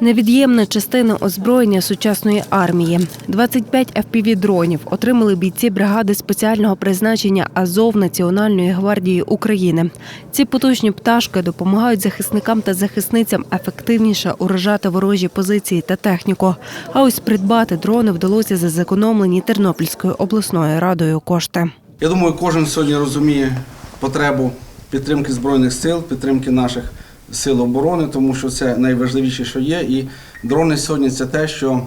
Невід'ємна частина озброєння сучасної армії. 25 FPV-дронів отримали бійці бригади спеціального призначення Азов Національної гвардії України. Ці потужні пташки допомагають захисникам та захисницям ефективніше уражати ворожі позиції та техніку. А ось придбати дрони вдалося за зекономлені Тернопільською обласною радою кошти. Я думаю, кожен сьогодні розуміє потребу підтримки Збройних сил, підтримки наших сил оборони, тому що це найважливіше, що є. І дрони сьогодні це те, що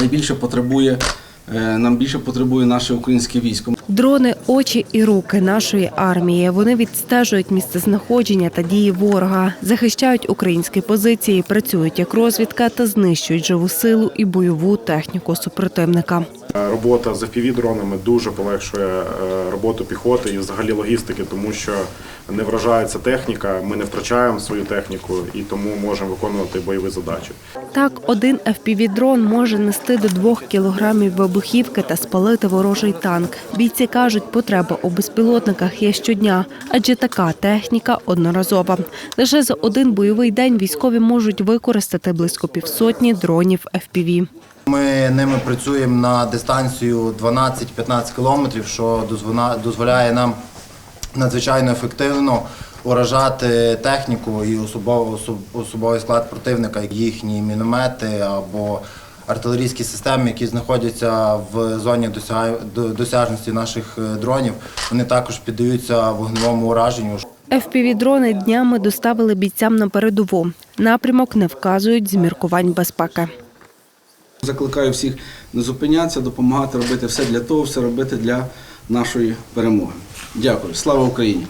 найбільше потребує, е, нам більше потребує наше українське військо. Дрони очі і руки нашої армії. Вони відстежують місцезнаходження та дії ворога, захищають українські позиції, працюють як розвідка та знищують живу силу і бойову техніку супротивника. Робота з FPV-дронами дуже полегшує е, роботу піхоти і взагалі логістики, тому що не вражається техніка, ми не втрачаємо свою техніку і тому можемо виконувати бойові задачі. Так, один FPV-дрон може нести до двох кілограмів вибухівки та спалити ворожий танк. Бійці кажуть, потреба у безпілотниках є щодня, адже така техніка одноразова. Лише за один бойовий день військові можуть використати близько півсотні дронів FPV. Ми ними працюємо на дистанцію 12-15 кілометрів, що дозволяє нам надзвичайно ефективно уражати техніку і особовий склад противника, їхні міномети або артилерійські системи, які знаходяться в зоні досяжності наших е, дронів. Вони також піддаються вогневому ураженню. FPV-дрони днями доставили бійцям на передову. Напрямок не вказують з міркувань безпеки. Закликаю всіх не зупинятися, допомагати робити все для того, все робити для нашої перемоги. Дякую. Слава Україні!